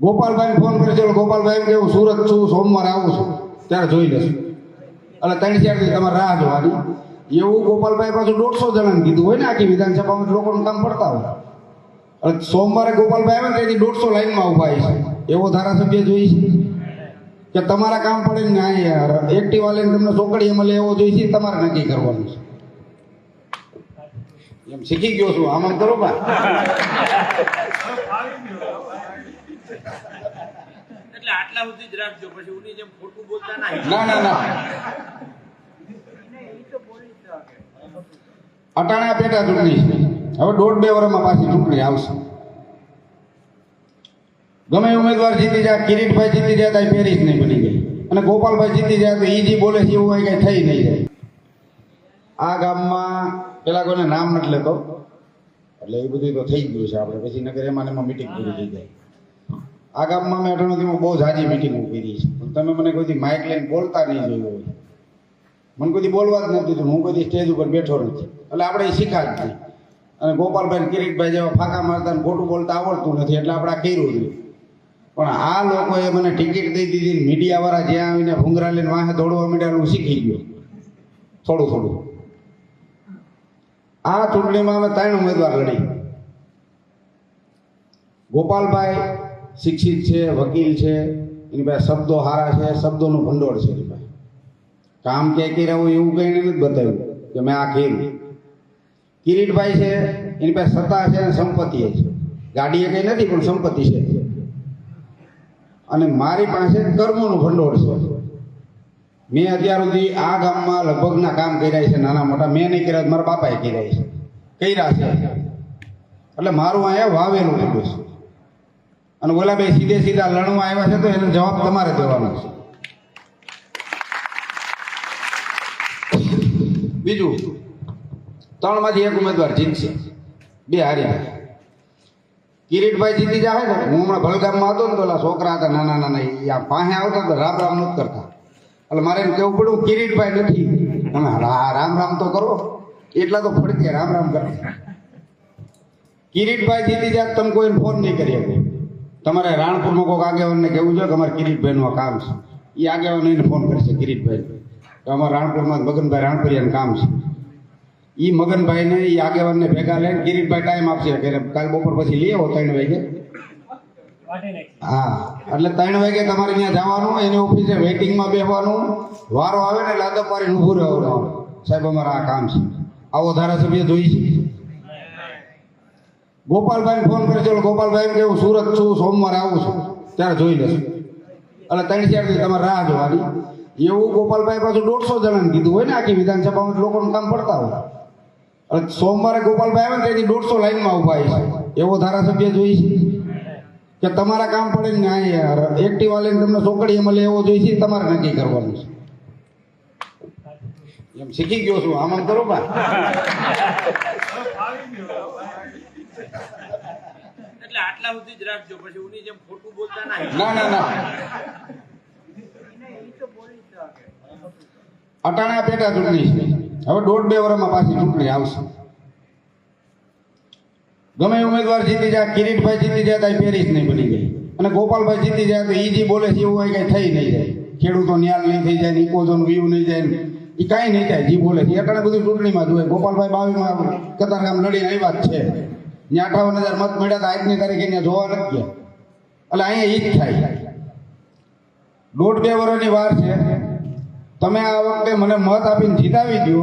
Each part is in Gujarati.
ગોપાલભાઈને ફોન કરી છે ગોપાલભાઈ કે હું સુરત છું, સોમવારે આવું છું, ત્યારે જોઈ લેશું. એટલે ત્રણ ચાર દિવસ તમારે રાહ જોવાની એવું ગોપાલભાઈ પાછું દોઢસો જણાને કીધું હોય ને આખી વિધાનસભામાં, લોકોનું કામ પડતા હોય. એટલે સોમવારે ગોપાલભાઈ આવે ને તેથી દોઢસો લાઈનમાં ઊભા છે. એવો ધારાસભ્ય જોઈ છે. કે તમારા કામ પડે ને આ યાર એક્ટિવા લઈને તમને ચોકડી મળે એવો જોઈ છે, તમારે નક્કી કરવાનું છે. એમ શીખી ગયો છું આમ કરો બા. એટલે આટલા સુધી જ રાખજો. પછી ઉની જેમ ખોટું બોલતા ના ના ના અટાણા પેટા ચૂંટણી હવે દોઢ બે વર્ષમાં પાછી ચૂંટણી આવશે. ગમે ઉમેદવાર જીતી જાય, કિરીટભાઈ જીતી જાય, તો પેરિસ નહીં બની ગઈ અને ગોપાલભાઈ જીતી જાય, તો એ જે બોલે છે એવું હોય કઈ થઈ નહીં જાય. આ ગામમાં, પેલા કોઈને નામ નથી લેતો. એટલે એ બધું તો થઈ ગયું છે આપણે. પછી નગર એમાં એમાં મિટિંગ પૂરી થઈ જાય. આ ગામમાં મેં અઠાણું બહુ જાજી મિટિંગો કરી છે. તમે મને કોઈથી માઇક લઈને બોલતા નહીં જોયું હોય. મને કોઈથી બોલવા જ નથી દીધું હું કોઈ સ્ટેજ ઉપર બેઠો નથી. એટલે આપણે એ શીખા જ નહીં અને ગોપાલભાઈ કિરીટભાઈ જેવા ફાંકા મારતા ખોટું બોલતા આવડતું નથી, એટલે આપણે કર્યું નહીં. પણ આ લોકોએ મને ટિકિટ દઈ દીધી મીડિયાવાળા જ્યાં આવીને ભૂંગરા લઈને વાહે દોડવા માંડ્યા હું શીખી ગયો. થોડું થોડું. આ ચૂંટણીમાં અમે ત્રણ ઉમેદવાર લડી. ગોપાલભાઈ શિક્ષિત છે, વકીલ છે, એની પાસે શબ્દો સારા છે, શબ્દોનું ભંડોળ છે એની પાસે. કામ ક્યાંય કર્યા હોય એવું કંઈ નથી બતાવ્યું કે મેં આ કર્યું. કિરીટભાઈ છે, એની પાસે સત્તા છે અને સંપત્તિ છે. ગાડીએ કંઈ નથી, પણ સંપત્તિ છે. અને મારી પાસે કર્મોનું ભંડોળ છે. મેં અત્યાર સુધી આ ગામમાં લગભગના કામ કર્યા છે, નાના મોટા. મેં નહીં કર્યા, મારા બાપાએ કર્યા છે. કર્યા છે. એટલે મારું અહીંયા વાવેલું પડ્યું છે. અને ઓલા બે સીધે સીધા લણવા આવ્યા છે તો એનો જવાબ તમારે દેવાનો છે. બીજું, ત્રણમાંથી એક ઉમેદવાર જીતશે. બે હાર્યા. કિરીટભાઈ જીતી જાય ને, હું હમણાં ભલગામમાં હતો ને તો ઓલા છોકરા હતા, નાના નાના એ આ પાસે આવતા તો રામ રામ નથી કરતા. એટલે મારે એમ કેવું પડ્યું, કિરીટભાઈ નથી. તમે રામ રામ તો કરો. એટલા તો ફડકે રામ રામ કરો. કિરીટભાઈ જીતી જાય તમે કોઈને ફોન નહીં કરી શકો. તમારે રાણપુરમાં કોઈક આગેવાનને કહેવું છે કે અમારે કિરીટભાઈનું કામ છે. એ આગેવાન એને ફોન કરશે, કિરીટભાઈ. તો અમારા રાણપુરમાં મગનભાઈ રાણપુરિયાનું કામ છે. એ મગનભાઈને એ આગેવાનને ભેગા લઈને કિરીટભાઈ ટાઈમ આપશે. કે કાલ બપોર પછી લઈ આવો ત્રણ વાગે. હા, એટલે ત્રણ વાગે તમારે ત્યાં જવાનું, એની ઓફિસે વેઇટિંગમાં બેસવાનું વારો આવે ને લાદપ પાડીને ઊભું રહેવાનું. સાહેબ, અમારા આ કામ છે. આવો ધારાસભ્ય જોઈ છે. ગોપાલભાઈને ફોન કરી ચલો ગોપાલભાઈ કે, હું સુરત છું, સોમવારે આવું છું, ત્યારે જોઈ લેશું. એટલે ત્રણ ચાર દિવસ તમારે રાહ જોવાની. એવું ગોપાલભાઈ પાછું દોઢસો જણાને કીધું હોય ને આખી વિધાનસભામાં, લોકોનું કામ પડતા હોય. એટલે સોમવારે ગોપાલભાઈ આવે ને તેથી દોઢસો લાઈનમાં ઊભા છે. એવો ધારાસભ્ય જોઈ છે કે તમારા કામ પડે ને યાર એક્ટિવા લઈને તમને ચોકડીએ મળે એવો જોઈ છે તમારે નક્કી કરવાનું છે. એમ શીખી ગયો છું આમ કરો બા. એટલે આટલા સુધી જ રાખજો. પછી ઉની જેમ ખોટું બોલતા ના ના ના અટાણા પેટા ચૂંટણી હવે દોઢ બે વર્ષમાં પાછી ચૂંટણી આવશે. ગમે ઉમેદવાર જીતી જાય, કિરીટભાઈ જીતી જાય, તો પેરિસ નહીં બની ગઈ. અને ગોપાલભાઈ જીતી જાય, તો એ જે બોલે છે, એવું હોય કઈ થઈ નહીં જાય. ખેડૂતો ન્યાલ નહીં થઈ જાય ઇકોઝોન વ્યૂ નહીં જાય એ કાંઈ નહીં થાય, જે બોલે છે. અટાણે બધું ચૂંટણીમાં જોઈએ ગોપાલભાઈ બાવીમાં કતારગામ લડીને આવ્યા જ છે. ત્યાં અઠાવન હજાર મત મળ્યા તો આજની તારીખે ત્યાં જોવા નથી ગયા એટલે અહીંયા ઈ જ થાય. દોઢ બે વર્ષની વાર છે. તમે આ વખતે મને મત આપીને જીતાવી દો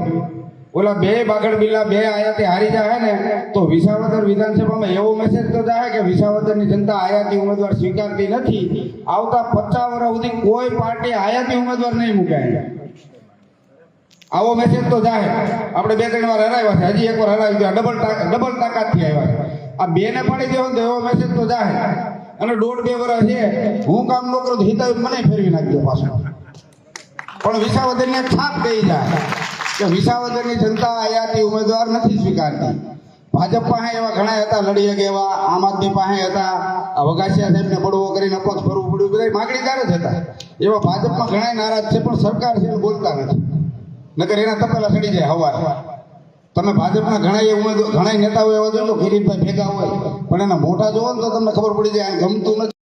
ઓલા બે બાગડ બિલ્લા બે આયાતી હારી જાય ને, તો વિસાવદર વિધાનસભામાં એવો મેસેજ તો જાય કે વિસાવદરની જનતા આયાતી ઉમેદવાર સ્વીકારતી નથી. આવતા પચાસ વર્ષ સુધી કોઈ પાર્ટી આયાતી ઉમેદવાર નહીં મુકાય આવો મેસેજ તો જાય આપણે બે, ત્રણ વાર હરાવ્યા છે. હજી એક વાર હરાવી ગયા. ડબલ ડબલ તાકાતથી આવ્યા આ બે ને પાડી દેવો તો એવો મેસેજ તો જાય અને દોઢ, બે વર્ષ છે. હું કામ ન કરું હિતાવી મને ફેરવી નાખજો પાછો. પણ વિસાવદરને છાપ દઈ જાય. કે વિસાવદરની જનતા આયાતી ઉમેદવાર નથી સ્વીકારતી. ભાજપ પાસે એવા ઘણા હતા લડી શકે એવા, આમ આદમી પાસે હતા. આ વગાસિયા સાહેબને બળવો કરીને અપક્ષ ફરવું પડ્યું. બધા માગણીદાર જ હતા. એવા ભાજપમાં ઘણા નારાજ છે, પણ સરકાર છે બોલતા નથી. નકર એના તપેલા સડી જાય હવાર. તમે ભાજપના ઘણા એ ઉમેદવાર ઘણા નેતાઓ એવા જોઈ લો ભેગા હોય. પણ એના મોટા જોવો ને તો તમને ખબર પડી જાય ગમતું નથી.